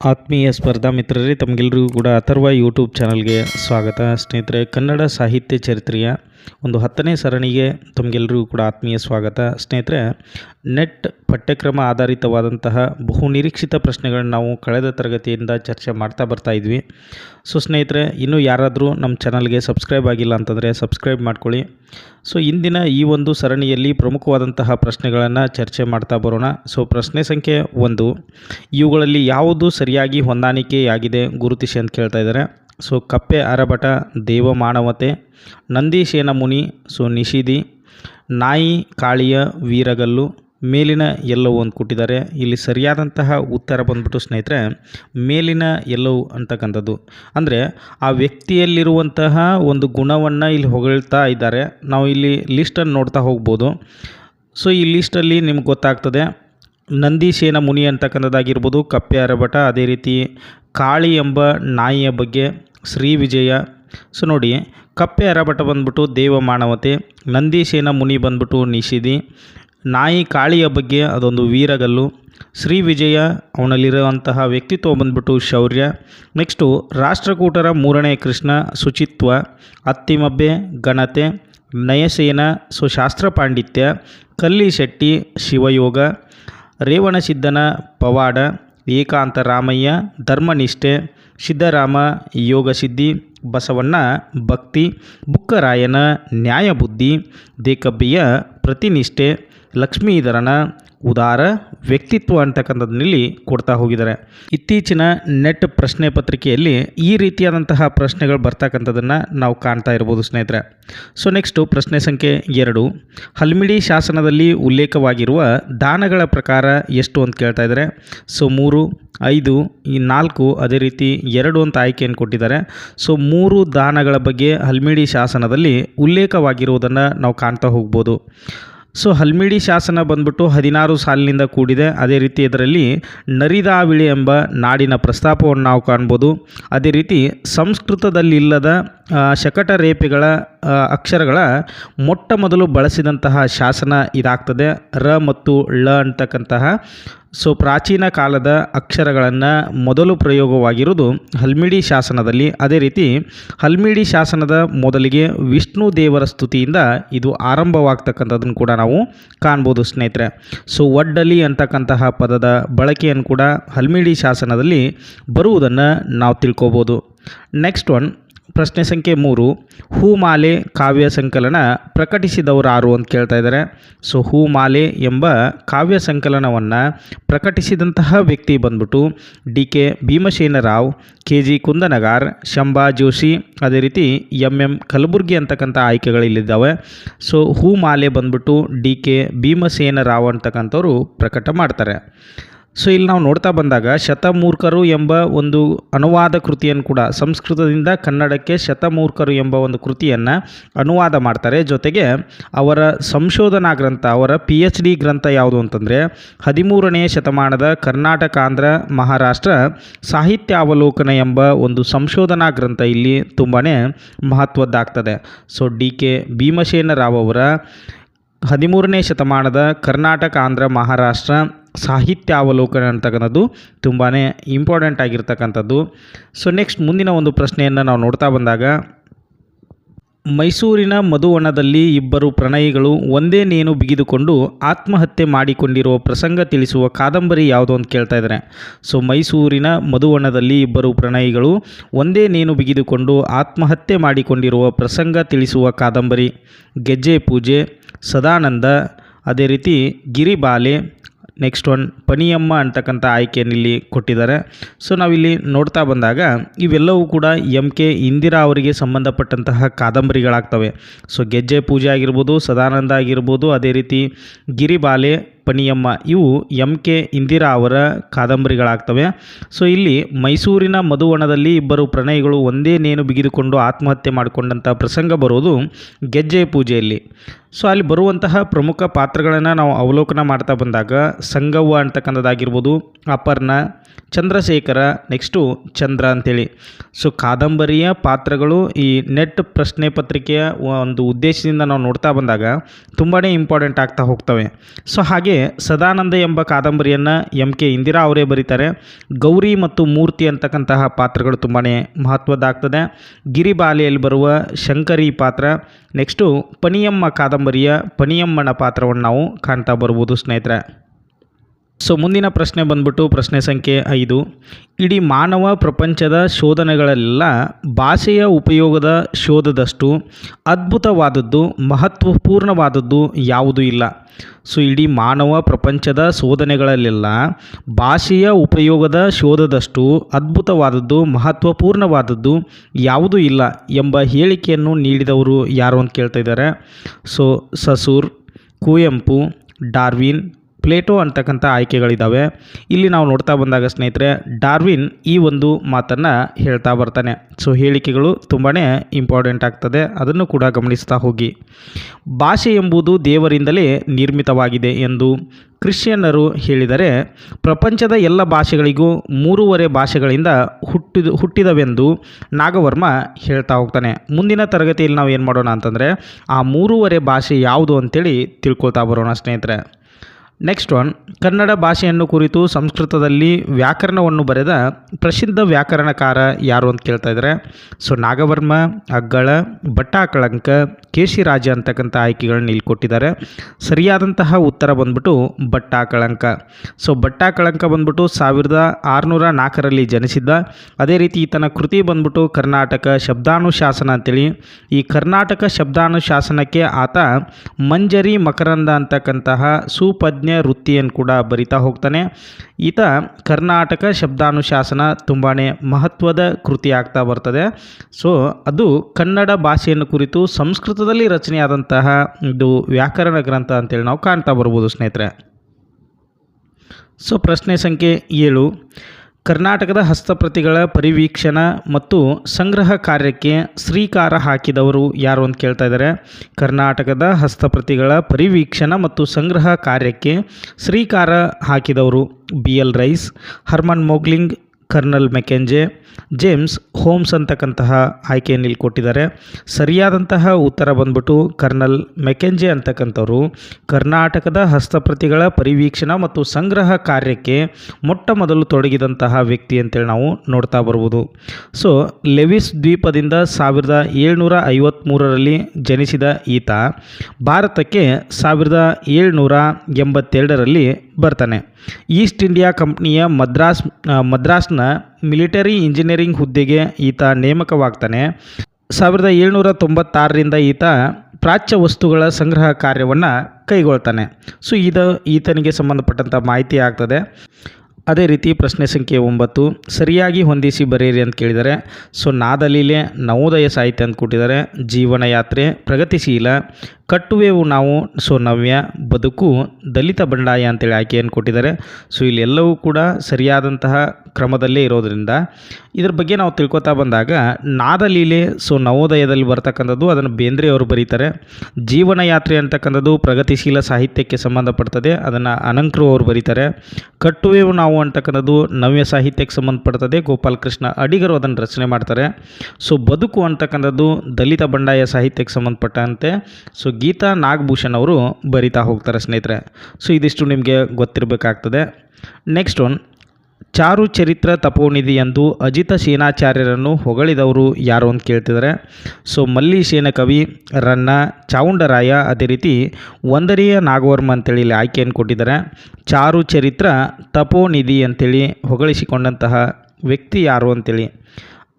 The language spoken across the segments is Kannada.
ಆತ್ಮೀಯ ಸ್ಪರ್ಧಾ ಮಿತ್ರರೇ ತಮಗೆಲ್ಲರಿಗೂ ಕೂಡ ಅಥರ್ವ ಯೂಟ್ಯೂಬ್ ಚಾನಲ್ಗೆ ಸ್ವಾಗತ. ಸ್ನೇಹಿತರೆ ಕನ್ನಡ ಸಾಹಿತ್ಯ ಚರಿತ್ರೆಯ ಒಂದು ಹತ್ತನೇ ಸರಣಿಗೆ ತಮಗೆಲ್ಲರಿಗೂ ಕೂಡ ಆತ್ಮೀಯ ಸ್ವಾಗತ. ಸ್ನೇಹಿತರೆ, ನೆಟ್ ಪಠ್ಯಕ್ರಮ ಆಧಾರಿತವಾದಂತಹ ಬಹು ನಿರೀಕ್ಷಿತ ಪ್ರಶ್ನೆಗಳನ್ನ ನಾವು ಕಳೆದ ತರಗತಿಯಿಂದ ಚರ್ಚೆ ಮಾಡ್ತಾ ಬರ್ತಾ ಇದ್ವಿ. ಸೊ, ಸ್ನೇಹಿತರೆ, ಇನ್ನೂ ಯಾರಾದರೂ ನಮ್ಮ ಚಾನಲ್ಗೆ ಸಬ್ಸ್ಕ್ರೈಬ್ ಆಗಿಲ್ಲ ಅಂತಂದರೆ ಸಬ್ಸ್ಕ್ರೈಬ್ ಮಾಡ್ಕೊಳ್ಳಿ. ಸೊ, ಇಂದಿನ ಈ ಒಂದು ಸರಣಿಯಲ್ಲಿ ಪ್ರಮುಖವಾದಂತಹ ಪ್ರಶ್ನೆಗಳನ್ನು ಚರ್ಚೆ ಮಾಡ್ತಾ ಬರೋಣ. ಸೊ, ಪ್ರಶ್ನೆ ಸಂಖ್ಯೆ ಒಂದು, ಇವುಗಳಲ್ಲಿ ಯಾವುದು ಸರಿಯಾಗಿ ಹೊಂದಾಣಿಕೆಯಾಗಿದೆ ಗುರುತಿಸಿ ಅಂತ ಕೇಳ್ತಾ ಇದ್ದಾರೆ. ಸೊ ಕಪ್ಪೆ ಅರಭಟ ದೇವ ಮಾನವತೆ ನಂದೀಶೇನ ಮುನಿ ಸೊ ನಿಷಿದಿ ನಾಯಿ ಕಾಳಿಯ ವೀರಗಲ್ಲು ಮೇಲಿನ ಎಲ್ಲವು ಅಂತ ಕೊಟ್ಟಿದ್ದಾರೆ ಇಲ್ಲಿ ಸರಿಯಾದಂತಹ ಉತ್ತರ ಬಂದ್ಬಿಟ್ಟು ಸ್ನೇಹಿತರೆ, ಮೇಲಿನ ಎಲ್ಲವು ಅಂತಕ್ಕಂಥದ್ದು. ಅಂದರೆ ಆ ವ್ಯಕ್ತಿಯಲ್ಲಿರುವಂತಹ ಒಂದು ಗುಣವನ್ನು ಇಲ್ಲಿ ಹೊಗಳ್ತಾ ಇದ್ದಾರೆ. ನಾವು ಇಲ್ಲಿ ಲಿಸ್ಟನ್ನು ನೋಡ್ತಾ ಹೋಗ್ಬೋದು. ಸೊ ಈ ಲಿಸ್ಟಲ್ಲಿ ನಿಮ್ಗೆ ಗೊತ್ತಾಗ್ತದೆ ನಂದೀಶೇನ ಮುನಿ ಅಂತಕ್ಕಂಥದ್ದಾಗಿರ್ಬೋದು, ಕಪ್ಪೆ ಅರಭಟ ಅದೇ ರೀತಿ ಕಾಳಿ ಎಂಬ ನಾಯಿಯ ಬಗ್ಗೆ ಶ್ರೀ ವಿಜಯ. ಸೊ ನೋಡಿ, ಕಪ್ಪೆ ಅರಭಟ ಬಂದ್ಬಿಟ್ಟು ದೇವ ಮಾನವತೆ ನಂದೀಶೇನ ಮುನಿ ಬಂದ್ಬಿಟ್ಟು ನಿಷಿದಿ, ನಾಯಿ ಕಾಳಿಯ ಬಗ್ಗೆ ಅದೊಂದು ವೀರಗಲ್ಲು, ಶ್ರೀ ವಿಜಯ ಅವನಲ್ಲಿರುವಂತಹ ವ್ಯಕ್ತಿತ್ವ ಬಂದ್ಬಿಟ್ಟು ಶೌರ್ಯ, ನೆಕ್ಸ್ಟು ರಾಷ್ಟ್ರಕೂಟರ ಮೂರನೇ ಕೃಷ್ಣ ಶುಚಿತ್ವ, ಅತ್ತಿಮಬ್ಬೆ ಘನತೆ, ನಯಸೇನ ಸೊ ಶಾಸ್ತ್ರ ಪಾಂಡಿತ್ಯ ಕಲ್ಲಿ ಶೆಟ್ಟಿ ಶಿವಯೋಗ ರೇವಣಸಿದ್ಧನ ಪವಾಡ ಏಕಾಂತ ರಾಮಯ್ಯ ಧರ್ಮನಿಷ್ಠೆ ಸಿದ್ದರಾಮ ಯೋಗಸಿದ್ಧಿ ಬಸವಣ್ಣ ಭಕ್ತಿ ಬುಕ್ಕರಾಯನ ನ್ಯಾಯಬುದ್ಧಿ ದೇಕಬ್ಬಿಯ ಪ್ರತಿನಿಷ್ಠೆ ಲಕ್ಷ್ಮೀಧರನ ಉದಾರ ವ್ಯಕ್ತಿತ್ವ ಅಂತಕ್ಕಂಥದ್ದಲ್ಲಿ ಕೊಡ್ತಾ ಹೋಗಿದ್ದಾರೆ. ಇತ್ತೀಚಿನ ನೆಟ್ ಪ್ರಶ್ನೆ ಪತ್ರಿಕೆಯಲ್ಲಿ ಈ ರೀತಿಯಾದಂತಹ ಪ್ರಶ್ನೆಗಳು ಬರ್ತಕ್ಕಂಥದ್ದನ್ನು ನಾವು ಕಾಣ್ತಾ ಇರ್ಬೋದು ಸ್ನೇಹಿತರೆ. ಸೊ ನೆಕ್ಸ್ಟು ಪ್ರಶ್ನೆ ಸಂಖ್ಯೆ ಎರಡು. ಹಲ್ಮಿಡಿ ಶಾಸನದಲ್ಲಿ ಉಲ್ಲೇಖವಾಗಿರುವ ದಾನಗಳ ಪ್ರಕಾರ ಎಷ್ಟು ಅಂತ ಕೇಳ್ತಾ ಇದ್ದಾರೆ. ಸೊ ಮೂರು, ಐದು, ಈ ನಾಲ್ಕು ಅದೇ ರೀತಿ ಎರಡು ಅಂತ ಆಯ್ಕೆಯನ್ನು ಕೊಟ್ಟಿದ್ದಾರೆ. ಸೊ ಮೂರು ದಾನಗಳ ಬಗ್ಗೆ ಹಲ್ಮಿಡಿ ಶಾಸನದಲ್ಲಿ ಉಲ್ಲೇಖವಾಗಿರುವುದನ್ನು ನಾವು ಕಾಣ್ತಾ ಹೋಗ್ಬೋದು. ಸೊ ಹಲ್ಮಿಡಿ ಶಾಸನ ಬಂದ್ಬಿಟ್ಟು ಹದಿನಾರು ಸಾಲಿನಿಂದ ಕೂಡಿದೆ. ಅದೇ ರೀತಿ ಇದರಲ್ಲಿ ನರಿದಾವಿಳಿ ಎಂಬ ನಾಡಿನ ಪ್ರಸ್ತಾಪವನ್ನು ನಾವು ಕಾಣ್ಬೋದು. ಅದೇ ರೀತಿ ಸಂಸ್ಕೃತದಲ್ಲಿಲ್ಲದ ಶಕಟ ರೇಪೆಗಳ ಅಕ್ಷರಗಳ ಮೊಟ್ಟ ಮೊದಲು ಬಳಸಿದಂತಹ ಶಾಸನ ಇದಾಗ್ತದೆ. ರ ಮತ್ತು ಳ ಅಂತಕ್ಕಂತಹ ಸೊ ಪ್ರಾಚೀನ ಕಾಲದ ಅಕ್ಷರಗಳನ್ನು ಮೊದಲು ಪ್ರಯೋಗವಾಗಿರುವುದು ಹಲ್ಮಿಡಿ ಶಾಸನದಲ್ಲಿ. ಅದೇ ರೀತಿ ಹಲ್ಮಿಡಿ ಶಾಸನದ ಮೊದಲಿಗೆ ವಿಷ್ಣು ದೇವರ ಸ್ತುತಿಯಿಂದ ಇದು ಆರಂಭವಾಗ್ತಕ್ಕಂಥದ್ದನ್ನು ಕೂಡ ನಾವು ಕಾಣ್ಬೋದು ಸ್ನೇಹಿತರೆ. ಸೊ ಒಡ್ಡಲಿ ಅಂತಕ್ಕಂತಹ ಪದದ ಬಳಕೆಯನ್ನು ಕೂಡ ಹಲ್ಮಿಡಿ ಶಾಸನದಲ್ಲಿ ಬರುವುದನ್ನು ನಾವು ತಿಳ್ಕೊಬೋದು. ನೆಕ್ಸ್ಟ್ ಒನ್ ಪ್ರಶ್ನೆ ಸಂಖ್ಯೆ ಮೂರು, ಹೂಮಾಲೆ ಕಾವ್ಯ ಸಂಕಲನ ಪ್ರಕಟಿಸಿದವರು ಯಾರು ಅಂತ ಕೇಳ್ತಾ ಇದ್ದಾರೆ. ಸೊ ಹೂಮಾಲೆ ಎಂಬ ಕಾವ್ಯ ಸಂಕಲನವನ್ನು ಪ್ರಕಟಿಸಿದಂತಹ ವ್ಯಕ್ತಿ ಬಂದ್ಬಿಟ್ಟು D K Bhimasenarao K G Kundanagar, Shambha Joshi, ಅದೇ ರೀತಿ ಎಂ ಎಂ ಕಲಬುರ್ಗಿ ಅಂತಕ್ಕಂಥ ಆಯ್ಕೆಗಳಿಲ್ಲಿದ್ದಾವೆ ಸೊ ಹೂಮಾಲೆ ಬಂದ್ಬಿಟ್ಟು ಡಿ ಕೆ ಭೀಮಸೇನರಾವ್ ಅಂತಕ್ಕಂಥವ್ರು ಪ್ರಕಟ ಮಾಡ್ತಾರೆ. ಸೊ ಇಲ್ಲಿ ನಾವು ನೋಡ್ತಾ ಬಂದಾಗ ಶತಮೂರ್ಖರು ಎಂಬ ಒಂದು ಅನುವಾದ ಕೃತಿಯನ್ನು ಕೂಡ ಸಂಸ್ಕೃತದಿಂದ ಕನ್ನಡಕ್ಕೆ ಶತಮೂರ್ಖರು ಎಂಬ ಒಂದು ಕೃತಿಯನ್ನು ಅನುವಾದ ಮಾಡ್ತಾರೆ. ಜೊತೆಗೆ ಅವರ ಸಂಶೋಧನಾ ಗ್ರಂಥ, ಅವರ ಪಿ ಎಚ್ ಡಿ ಗ್ರಂಥ ಯಾವುದು ಅಂತಂದರೆ ಹದಿಮೂರನೆಯ ಶತಮಾನದ ಕರ್ನಾಟಕ, ಆಂಧ್ರ, ಮಹಾರಾಷ್ಟ್ರ ಸಾಹಿತ್ಯ ಅವಲೋಕನ ಎಂಬ ಒಂದು ಸಂಶೋಧನಾ ಗ್ರಂಥ ಇಲ್ಲಿ ತುಂಬಾ ಮಹತ್ವದ್ದಾಗ್ತದೆ. So D K Bhimasena Rao ಅವರ ಹದಿಮೂರನೇ ಶತಮಾನದ ಕರ್ನಾಟಕ, ಆಂಧ್ರ, ಮಹಾರಾಷ್ಟ್ರ ಸಾಹಿತ್ಯ ಅವಲೋಕನ ಅಂತಕ್ಕಂಥದ್ದು ತುಂಬಾ ಇಂಪಾರ್ಟೆಂಟ್ ಆಗಿರ್ತಕ್ಕಂಥದ್ದು. ಸೊ ನೆಕ್ಸ್ಟ್ ಮುಂದಿನ ಒಂದು ಪ್ರಶ್ನೆಯನ್ನು ನಾವು ನೋಡ್ತಾ ಬಂದಾಗ, ಮೈಸೂರಿನ ಮಧುವನದಲ್ಲಿ ಇಬ್ಬರು ಪ್ರಣಯಿಗಳು ಒಂದೇ ನೇನು ಬಿಗಿದುಕೊಂಡು ಆತ್ಮಹತ್ಯೆ ಮಾಡಿಕೊಂಡಿರುವ ಪ್ರಸಂಗ ತಿಳಿಸುವ ಕಾದಂಬರಿ ಯಾವುದು ಅಂತ ಕೇಳ್ತಾ ಇದ್ದಾರೆ. ಸೊ ಮೈಸೂರಿನ ಮಧುವನದಲ್ಲಿ ಇಬ್ಬರು ಪ್ರಣಯಿಗಳು ಒಂದೇ ನೇನು ಬಿಗಿದುಕೊಂಡು ಆತ್ಮಹತ್ಯೆ ಮಾಡಿಕೊಂಡಿರುವ ಪ್ರಸಂಗ ತಿಳಿಸುವ ಕಾದಂಬರಿ ಗೆಜ್ಜೆ ಪೂಜೆ ಸದಾನಂದ. ಅದೇ ರೀತಿ ಗಿರಿಬಾಲೆ ನೆಕ್ಸ್ಟ್ ಒನ್ ಪನಿಯಮ್ಮ ಅಂತಕ್ಕಂಥ ಆಯ್ಕೆಯನ್ನು ಇಲ್ಲಿ ಕೊಟ್ಟಿದ್ದಾರೆ. ಸೊ ನಾವಿಲ್ಲಿ ನೋಡ್ತಾ ಬಂದಾಗ ಇವೆಲ್ಲವೂ ಕೂಡ ಎಂ ಕೆ ಇಂದಿರಾ ಅವರಿಗೆ ಸಂಬಂಧಪಟ್ಟಂತಹ ಕಾದಂಬರಿಗಳಾಗ್ತವೆ. ಸೊ ಗೆಜ್ಜೆ ಪೂಜೆ ಆಗಿರ್ಬೋದು, ಸದಾನಂದ ಆಗಿರ್ಬೋದು, ಅದೇ ರೀತಿ ಗಿರಿಬಾಲೆ ಪನಿಯಮ್ಮ ಇವು ಎಂ ಕೆ ಇಂದಿರಾ ಅವರ ಕಾದಂಬರಿಗಳಾಗ್ತವೆ. ಸೊ, ಇಲ್ಲಿ ಮೈಸೂರಿನ ಮಧುವನದಲ್ಲಿ ಇಬ್ಬರು ಪ್ರಣಯಗಳು ಒಂದೇ ನೇನು ಬಿಗಿದುಕೊಂಡು ಆತ್ಮಹತ್ಯೆ ಮಾಡಿಕೊಂಡಂಥ ಪ್ರಸಂಗ ಬರೋದು ಗೆಜ್ಜೆ ಪೂಜೆಯಲ್ಲಿ. ಸೊ, ಅಲ್ಲಿ ಬರುವಂತಹ ಪ್ರಮುಖ ಪಾತ್ರಗಳನ್ನು ನಾವು ಅವಲೋಕನ ಮಾಡ್ತಾ ಬಂದಾಗ ಸಂಗವ್ವ ಅಂತಕ್ಕಂಥದ್ದಾಗಿರ್ಬೋದು, ಅಪರ್ಣ ಚಂದ್ರಶೇಖರ ನೆಕ್ಸ್ಟು ಚಂದ್ರ ಅಂತೇಳಿ. ಸೊ ಕಾದಂಬರಿಯ ಪಾತ್ರಗಳು ಈ ನೆಟ್ ಪ್ರಶ್ನೆ ಪತ್ರಿಕೆಯ ಒಂದು ಉದ್ದೇಶದಿಂದ ನಾವು ನೋಡ್ತಾ ಬಂದಾಗ ತುಂಬಾ ಇಂಪಾರ್ಟೆಂಟ್ ಆಗ್ತಾ ಹೋಗ್ತವೆ. ಸೊ ಹಾಗೆ ಸದಾನಂದ ಎಂಬ ಕಾದಂಬರಿಯನ್ನು ಎಂ ಕೆ ಇಂದಿರಾ ಅವರೇ ಬರೀತಾರೆ. ಗೌರಿ ಮತ್ತು ಮೂರ್ತಿ ಅಂತಕ್ಕಂತಹ ಪಾತ್ರಗಳು ತುಂಬಾ ಮಹತ್ವದ್ದಾಗ್ತದೆ. ಗಿರಿಬಾಲೆಯಲ್ಲಿ ಬರುವ ಶಂಕರಿ ಪಾತ್ರ ನೆಕ್ಸ್ಟು ಪನಿಯಮ್ಮ ಕಾದಂಬರಿಯ ಪನಿಯಮ್ಮನ ಪಾತ್ರವನ್ನು ನಾವು ಕಾಣ್ತಾ ಬರ್ಬೋದು ಸ್ನೇಹಿತರೆ. ಸೊ ಮುಂದಿನ ಪ್ರಶ್ನೆ ಬಂದ್ಬಿಟ್ಟು ಪ್ರಶ್ನೆ ಸಂಖ್ಯೆ ಐದು. ಇಡೀ ಮಾನವ ಪ್ರಪಂಚದ ಶೋಧನೆಗಳೆಲ್ಲ ಭಾಷೆಯ ಉಪಯೋಗದ ಶೋಧದಷ್ಟು ಅದ್ಭುತವಾದದ್ದು, ಮಹತ್ವಪೂರ್ಣವಾದದ್ದು ಯಾವುದೂ ಇಲ್ಲ. ಸೊ ಇಡೀ ಮಾನವ ಪ್ರಪಂಚದ ಶೋಧನೆಗಳಲ್ಲೆಲ್ಲ ಭಾಷೆಯ ಉಪಯೋಗದ ಶೋಧದಷ್ಟು ಅದ್ಭುತವಾದದ್ದು, ಮಹತ್ವಪೂರ್ಣವಾದದ್ದು ಯಾವುದೂ ಇಲ್ಲ ಎಂಬ ಹೇಳಿಕೆಯನ್ನು ನೀಡಿದವರು ಯಾರು ಅಂತ ಕೇಳ್ತಾ ಇದ್ದಾರೆ. So Saussure, Kuvempu, Darwin Plato ಅಂತಕ್ಕಂಥ ಆಯ್ಕೆಗಳಿದ್ದಾವೆ ಇಲ್ಲಿ ನಾವು ನೋಡ್ತಾ ಬಂದಾಗ ಸ್ನೇಹಿತರೆ, ಡಾರ್ವಿನ್ ಈ ಒಂದು ಮಾತನ್ನು ಹೇಳ್ತಾ ಬರ್ತಾನೆ. ಸೊ ಹೇಳಿಕೆಗಳು ತುಂಬಾ ಇಂಪಾರ್ಟೆಂಟ್ ಆಗ್ತದೆ. ಅದನ್ನು ಕೂಡ ಗಮನಿಸ್ತಾ ಹೋಗಿ. ಭಾಷೆ ಎಂಬುದು ದೇವರಿಂದಲೇ ನಿರ್ಮಿತವಾಗಿದೆ ಎಂದು ಕ್ರಿಶ್ಚಿಯನ್ನರು ಹೇಳಿದರೆ, ಪ್ರಪಂಚದ ಎಲ್ಲ ಭಾಷೆಗಳಿಗೂ ಮೂರುವರೆ ಭಾಷೆಗಳಿಂದ ಹುಟ್ಟಿದ, ಹುಟ್ಟಿದವೆಂದು ನಾಗವರ್ಮ ಹೇಳ್ತಾ ಹೋಗ್ತಾನೆ. ಮುಂದಿನ ತರಗತಿಯಲ್ಲಿ ನಾವು ಏನು ಮಾಡೋಣ ಅಂತಂದರೆ, ಆ ಮೂರುವರೆ ಭಾಷೆ ಯಾವುದು ಅಂತೇಳಿ ತಿಳ್ಕೊಳ್ತಾ ಬರೋಣ ಸ್ನೇಹಿತರೆ. ನೆಕ್ಸ್ಟ್ ಒನ್ ಕನ್ನಡ ಭಾಷೆಯನ್ನು ಕುರಿತು ಸಂಸ್ಕೃತದಲ್ಲಿ ವ್ಯಾಕರಣವನ್ನು ಬರೆದ ಪ್ರಸಿದ್ಧ ವ್ಯಾಕರಣಕಾರ ಯಾರು ಅಂತ ಕೇಳ್ತಾ ಇದ್ದಾರೆ. ಸೊ ನಾಗವರ್ಮ, ಅಗ್ಗಳ, ಭಟ್ಟಾಕಳಂಕ, ಕೇಶಿರಾಜ ಅಂತಕ್ಕಂಥ ಆಯ್ಕೆಗಳನ್ನ ಇಲ್ಲಿ ಕೊಟ್ಟಿದ್ದಾರೆ. ಸರಿಯಾದಂತಹ ಉತ್ತರ ಬಂದ್ಬಿಟ್ಟು ಭಟ್ಟಾಕಳಂಕ. ಸೊ ಭಟ್ಟಾಕಳಂಕ ಬಂದ್ಬಿಟ್ಟು ಸಾವಿರದ ಆರುನೂರ ನಾಲ್ಕರಲ್ಲಿ ಜನಿಸಿದ್ದ. ಅದೇ ರೀತಿ ಈತನ ಕೃತಿ ಬಂದ್ಬಿಟ್ಟು ಕರ್ನಾಟಕ ಶಬ್ದಾನುಶಾಸನ ಅಂತೇಳಿ. ಈ ಕರ್ನಾಟಕ ಶಬ್ದಾನುಶಾಸನಕ್ಕೆ ಆತ ಮಂಜರಿ ಮಕರಂದ ಅಂತಕ್ಕಂತಹ ಸುಪಜ್ಞ ವೃತ್ತಿಯನ್ನು ಕೂಡ ಬರಿತಾ ಹೋಗ್ತಾನೆ. ಈತ ಕರ್ನಾಟಕ ಶಬ್ದಾನುಶಾಸನ ತುಂಬಾ ಮಹತ್ವದ ಕೃತಿ ಆಗ್ತಾ ಬರ್ತದೆ. ಸೊ, ಅದು ಕನ್ನಡ ಭಾಷೆಯನ್ನು ಕುರಿತು ಸಂಸ್ಕೃತದಲ್ಲಿ ರಚನೆಯಾದಂತಹ ಇದು ವ್ಯಾಕರಣ ಗ್ರಂಥ ಅಂತೇಳಿ ನಾವು ಕಾಣ್ತಾ ಬರ್ಬೋದು ಸ್ನೇಹಿತರೆ. ಸೊ, ಪ್ರಶ್ನೆ ಸಂಖ್ಯೆ ಏಳು. ಕರ್ನಾಟಕದ ಹಸ್ತಪ್ರತಿಗಳ ಪರಿವೀಕ್ಷಣ ಮತ್ತು ಸಂಗ್ರಹ ಕಾರ್ಯಕ್ಕೆ ಶ್ರೀಕಾರ ಹಾಕಿದವರು ಯಾರು ಅಂತ ಕೇಳ್ತಾ ಇದ್ದಾರೆ. ಕರ್ನಾಟಕದ ಹಸ್ತಪ್ರತಿಗಳ ಪರಿವೀಕ್ಷಣ ಮತ್ತು ಸಂಗ್ರಹ ಕಾರ್ಯಕ್ಕೆ ಶ್ರೀಕಾರ ಹಾಕಿದವರು B L Rice, Hermann Mogling colonel Mackenzie, James Holmes ಅಂತಕ್ಕಂತಹ ಆಯ್ಕೆಯನ್ನು ಇಲ್ಲಿ ಕೊಟ್ಟಿದ್ದಾರೆ. ಸರಿಯಾದಂತಹ ಉತ್ತರ ಬಂದ್ಬಿಟ್ಟು ಕರ್ನಲ್ ಮೆಕೆಂಜೆ ಅಂತಕ್ಕಂಥವರು ಕರ್ನಾಟಕದ ಹಸ್ತಪ್ರತಿಗಳ ಪರಿವೀಕ್ಷಣ ಮತ್ತು ಸಂಗ್ರಹ ಕಾರ್ಯಕ್ಕೆ ಮೊಟ್ಟ ಮೊದಲು ತೊಡಗಿದಂತಹ ವ್ಯಕ್ತಿ ಅಂತೇಳಿ ನಾವು ನೋಡ್ತಾ ಬರ್ಬೋದು. ಸೊ, ಲೆವಿಸ್ ದ್ವೀಪದಿಂದ ಸಾವಿರದ ಏಳ್ನೂರ ಐವತ್ತ್ಮೂರರಲ್ಲಿ ಜನಿಸಿದ ಈತ ಭಾರತಕ್ಕೆ ಸಾವಿರದ ಏಳ್ನೂರ ಎಂಬತ್ತೆರಡರಲ್ಲಿ ಬರ್ತಾನೆ. ಈಸ್ಟ್ ಇಂಡಿಯಾ ಕಂಪ್ನಿಯ ಮದ್ರಾಸ್ ಮದ್ರಾಸ್ನ ಮಿಲಿಟರಿ ಇಂಜಿನಿಯರಿಂಗ್ ಹುದ್ದೆಗೆ ಈತ ನೇಮಕವಾಗ್ತಾನೆ. ಸಾವಿರದ ಏಳ್ನೂರ ತೊಂಬತ್ತಾರರಿಂದ ಈತ ಪ್ರಾಚ್ಯ ವಸ್ತುಗಳ ಸಂಗ್ರಹ ಕಾರ್ಯವನ್ನು ಕೈಗೊಳ್ತಾನೆ. ಸೊ, ಇದು ಈತನಿಗೆ ಸಂಬಂಧಪಟ್ಟಂಥ ಮಾಹಿತಿ ಆಗ್ತದೆ. ಅದೇ ರೀತಿ ಪ್ರಶ್ನೆ ಸಂಖ್ಯೆ ಒಂಬತ್ತು, ಸರಿಯಾಗಿ ಹೊಂದಿಸಿ ಬರೆಯಿರಿ ಅಂತ ಕೇಳಿದರೆ, ಸೊ, ನಾದಲೀಲೆ ನವೋದಯ ಸಾಹಿತ್ಯ ಅಂತ ಕೊಟ್ಟಿದ್ದಾರೆ. ಜೀವನ ಯಾತ್ರೆ ಪ್ರಗತಿಶೀಲ, ಕಟ್ಟುವೆವು ನಾವು, ಸೊ, ನವ್ಯ, ಬದುಕು ದಲಿತ ಬಂಡಾಯ ಅಂತೇಳಿ ಆಯ್ಕೆಯನ್ನು ಕೊಟ್ಟಿದ್ದಾರೆ. ಸೊ ಇಲ್ಲಿ ಎಲ್ಲವೂ ಕೂಡ ಸರಿಯಾದಂತಹ ಕ್ರಮದಲ್ಲೇ ಇರೋದರಿಂದ ಇದ್ರ ಬಗ್ಗೆ ನಾವು ತಿಳ್ಕೊತಾ ಬಂದಾಗ ನಾದಲೀಲೆ ಸೊ ನವೋದಯದಲ್ಲಿ ಬರ್ತಕ್ಕಂಥದ್ದು ಅದನ್ನು ಬೇಂದ್ರೆ ಅವರು ಬರೀತಾರೆ. ಜೀವನ ಯಾತ್ರೆ ಅಂತಕ್ಕಂಥದ್ದು ಪ್ರಗತಿಶೀಲ ಸಾಹಿತ್ಯಕ್ಕೆ ಸಂಬಂಧಪಡ್ತದೆ, ಅದನ್ನು ಅನಂಕರು ಅವರು ಬರೀತಾರೆ. ಕಟ್ಟುವೆವು ನಾವು ಅಂತಕ್ಕಂಥದ್ದು ನವ್ಯ ಸಾಹಿತ್ಯಕ್ಕೆ ಸಂಬಂಧಪಡ್ತದೆ, ಗೋಪಾಲಕೃಷ್ಣ ಅಡಿಗರು ಅದನ್ನು ರಚನೆ ಮಾಡ್ತಾರೆ. ಸೊ ಬದುಕು ಅಂತಕ್ಕಂಥದ್ದು ದಲಿತ ಬಂಡಾಯ ಸಾಹಿತ್ಯಕ್ಕೆ ಸಂಬಂಧಪಟ್ಟಂತೆ, ಸೊ ಗೀತಾ ನಾಗಭೂಷಣ್ ಅವರು ಬರಿತಾ ಹೋಗ್ತಾರೆ ಸ್ನೇಹಿತರೆ. ಸೊ ಇದಿಷ್ಟು ನಿಮಗೆ ಗೊತ್ತಿರಬೇಕಾಗ್ತದೆ. ನೆಕ್ಸ್ಟ್ ಒನ್ ಚಾರು ಚರಿತ್ರ ತಪೋನಿಧಿ ಎಂದು ಅಜಿತ ಸೇನಾಚಾರ್ಯರನ್ನು ಹೊಗಳಿದವರು ಯಾರು ಅಂತ ಕೇಳ್ತಿದ್ದಾರೆ ಸೊ, ಮಲ್ಲಿಸೇನ ಕವಿ ರನ್ನ ಚಾವುಂಡರಾಯ ಅದೇ ರೀತಿ ಒಂದರಿಯ ನಾಗವರ್ಮ ಅಂತೇಳಿ ಇಲ್ಲಿ ಆಯ್ಕೆಯನ್ನು ಕೊಟ್ಟಿದ್ದಾರೆ. ಚಾರು ಚರಿತ್ರ ತಪೋನಿಧಿ ಅಂತೇಳಿ ಹೊಗಳಿಸಿಕೊಂಡಂತಹ ವ್ಯಕ್ತಿ ಯಾರು ಅಂತೇಳಿ?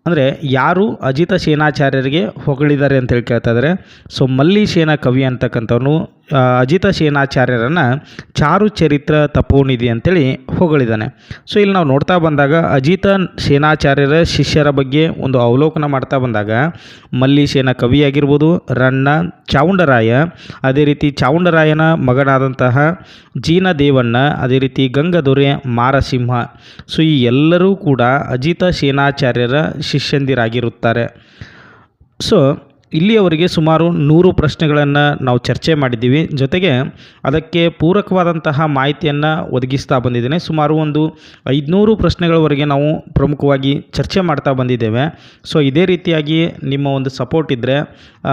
ಅಂದರೆ ಯಾರು ಅಜಿತ ಸೇನಾಚಾರ್ಯರಿಗೆ ಹೊಗಳಿದ್ದಾರೆ ಅಂತೇಳಿ ಕೇಳ್ತಾ ಇದ್ದಾರೆ ಸೊ, ಮಲ್ಲಿಸೇನ ಕವಿ ಅಂತಕ್ಕಂಥವನು ಅಜಿತ ಸೇನಾಚಾರ್ಯರನ್ನು ಚಾರು ಚರಿತ್ರ ತಪೋನಿಧಿ ಅಂತೇಳಿ ಹೊಗಳಿದ್ದಾನೆ ಸೊ ಇಲ್ಲಿ ನಾವು ನೋಡ್ತಾ ಬಂದಾಗ ಅಜಿತ ಸೇನಾಚಾರ್ಯರ ಶಿಷ್ಯರ ಬಗ್ಗೆ ಒಂದು ಅವಲೋಕನ ಮಾಡ್ತಾ ಬಂದಾಗ ಮಲ್ಲಿಸೇನ ಕವಿಯಾಗಿರ್ಬೋದು ರಣ್ಣ ಚಾವುಂಡರಾಯ, ಅದೇ ರೀತಿ ಚಾವುಂಡರಾಯನ ಮಗನಾದಂತಹ ಜೀನದೇವಣ್ಣ, ಅದೇ ರೀತಿ ಗಂಗದೊರೆ ಮಾರಸಿಂಹ. ಸೊ ಈ ಎಲ್ಲರೂ ಕೂಡ ಅಜಿತ ಸೇನಾಚಾರ್ಯರ ಶಿಷ್ಯಂದಿರಾಗಿರುತ್ತಾರೆ. ಸೊ ಇಲ್ಲಿಯವರೆಗೆ ಸುಮಾರು ನೂರು ಪ್ರಶ್ನೆಗಳನ್ನು ನಾವು ಚರ್ಚೆ ಮಾಡಿದ್ದೀವಿ. ಜೊತೆಗೆ ಅದಕ್ಕೆ ಪೂರಕವಾದಂತಹ ಮಾಹಿತಿಯನ್ನು ಒದಗಿಸ್ತಾ ಬಂದಿದ್ದೇನೆ. ಸುಮಾರು ಒಂದು ಐದುನೂರು ಪ್ರಶ್ನೆಗಳವರೆಗೆ ನಾವು ಪ್ರಮುಖವಾಗಿ ಚರ್ಚೆ ಮಾಡ್ತಾ ಬಂದಿದ್ದೇವೆ. ಸೊ, ಇದೇ ರೀತಿಯಾಗಿ ನಿಮ್ಮ ಒಂದು ಸಪೋರ್ಟ್ ಇದ್ದರೆ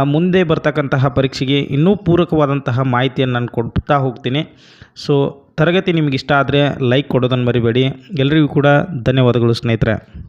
ಮುಂದೆ ಬರ್ತಕ್ಕಂತಹ ಪರೀಕ್ಷೆಗೆ ಇನ್ನೂ ಪೂರಕವಾದಂತಹ ಮಾಹಿತಿಯನ್ನು ನಾನು ಕೊಡ್ತಾ ಹೋಗ್ತೀನಿ. ಸೊ, ತರಗತಿ ನಿಮಗಿಷ್ಟ ಆದರೆ ಲೈಕ್ ಕೊಡೋದನ್ನು ಮರಿಬೇಡಿ. ಎಲ್ಲರಿಗೂ ಕೂಡ ಧನ್ಯವಾದಗಳು ಸ್ನೇಹಿತರೆ.